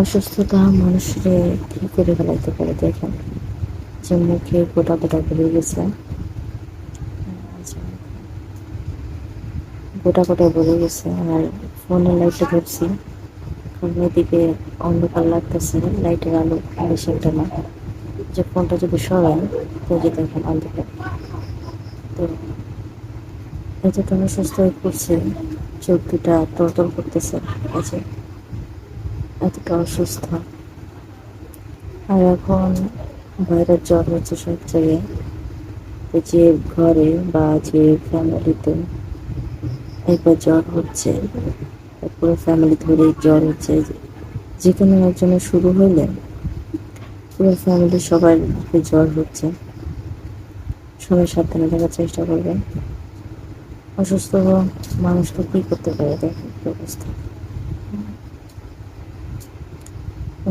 অসুস্থতা মানুষের কি করে ফেলাইতে পারে দেখেন। যে মুখে গোটা গোটা বেরিয়ে গেছে। গোটা গোটা বেরিয়ে গেছে। আর ফোনের লাইটে ধরছি। কারণ এদিকে অন্ধকার লাগতেছে। লাইটের আলো বেশি একটা না। যে ফোনটা যদি সরাই, তো যে দেখেন অন্ধকার। তো এই যে এতটা সুস্থ হয়ে পড়ছে, চোখ দুটা টলটল করতেছে আছে এতটা অসুস্থ আর এখন ভাইরাস জ্বর হচ্ছে সব জায়গায়। যে ঘরে বা যে ফ্যামিলিতে একবার জ্বর হচ্ছে পুরো ফ্যামিলি ধরে জ্বর হচ্ছে যে কোনো একজনের শুরু হইলে পুরো ফ্যামিলি সবার জ্বর হচ্ছে। সবাই সাবধানে থাকার চেষ্টা করবেন। অসুস্থ মানুষ তো কী করতে পারে? দেখেন, কি অবস্থা।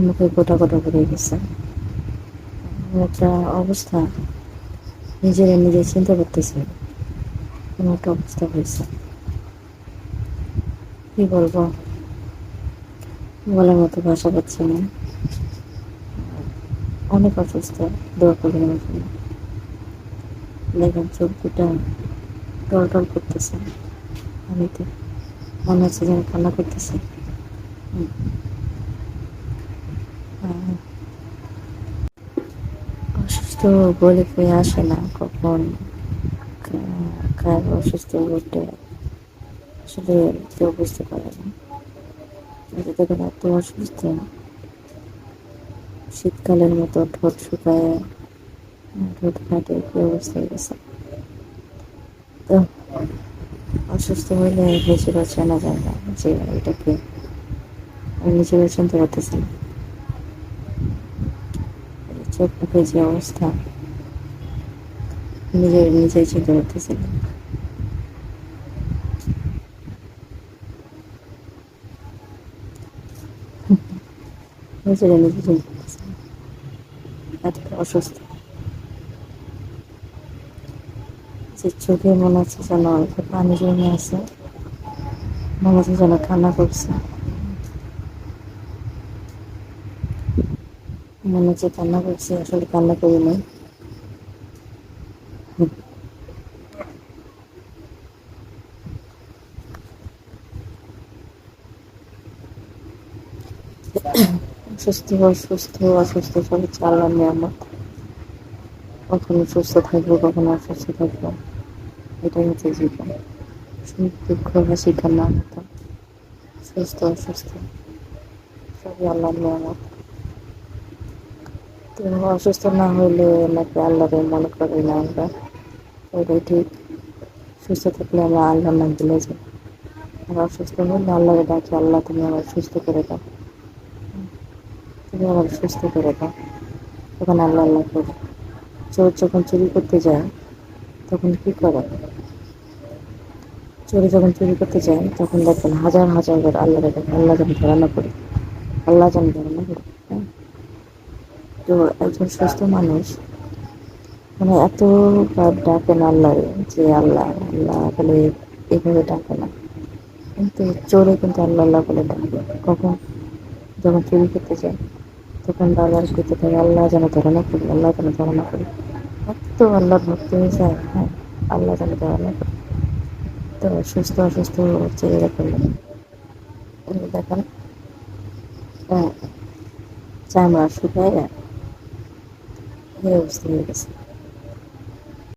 মুখে গোটা গোটা পড়ে গেছে। একটা অবস্থা। নিজেরা নিজে চিন্তা করতেছে কোনো একটা অবস্থা হয়েছে। কি বলব? বলার মতো ভাষা পাচ্ছি না। অনেক অসুস্থ, দোয়া করবেন আমার দেখেন চোখ দুটা টল টল করতেছে। পানিতে মনে হচ্ছে যেন কান্না করতেছে। অসুস্থ বলে পেয়ে আসে না কখন কার অসুস্থ ঘটে আসলে কেউ বুঝতে পারে না। দেখেন, এত অসুস্থ, শীতকালের মতো ঠোঁট শুকায়, ঠোঁট ফাটে, কি অবস্থা গেছে। তো, অসুস্থ হইলে নিজেরা চেনা যায় না যে এটাকে আমি নিজেরা চিনতে পারতেছি না চোখ মুখে যে অবস্থা, নিজের নিজেই চিনতে পারতেছি না নিজেরা নিজে চিনতে পারতেছি না এতটা অসুস্থ। যে চোখে মনে হচ্ছে যেন একটা পানি জমে আছে, মনে হচ্ছে যেন কান্না করছে। মনে হচ্ছে কান্না করছে, আসলে কান্না করি নাই। সুস্থ অসুস্থ অসুস্থ সব আল্লাহর নিয়ামত। কখনো সুস্থ থাকব, কখনো অসুস্থ থাকব। এটাই হচ্ছে জীবন। সুখ, দুঃখ, হাসি, কান্না মতো সুস্থ, অসুস্থ। সবই আল্লাহর নিয়ামত। তো অসুস্থ না হইলে নাকি আল্লাহরে মনে করি না আমরা। ওইটাই ঠিক। সুস্থ থাকলে আমরা আল্লাহর নাম ভুলে যাই। আর অসুস্থ হলে আল্লাহরে ডাকি, আল্লাহ তুমি আমার সুস্থ করে দাও। তুমি আমার সুস্থ করে দাও। তখন আল্লাহ আল্লাহ করে। চোর যখন চুরি করতে যায়, তখন কি করে? চোরে যখন চুরি করতে যায়, তখন দেখবেন হাজার হাজার করে আল্লাহ দেখেন আল্লাহ যেন ধরানো করি আল্লাহ যেন ধরানো করি হ্যাঁ? তো একজন সুস্থ মানুষ মানে এত ডাকে না আল্লাহ, যে আল্লাহ আল্লাহ বলে এভাবে ডাকে না। কিন্তু চোরে কিন্তু আল্লাহ আল্লাহ বলে ডাকে। কখন? যখন চুরি করতে যায়, তখন বারবার করতে থাকে আল্লাহ যেন ধারণা করি, আল্লাহ যেন ধারণা করি। এত আল্লাহর ভক্তি হয়ে যায় হ্যাঁ আল্লাহ যেন ধারণা করি। তো সুস্থ, অসুস্থ চেহারা করলেন দেখেন হ্যাঁ চামড়া শুকায় এই অবস্থা হয়ে গেছে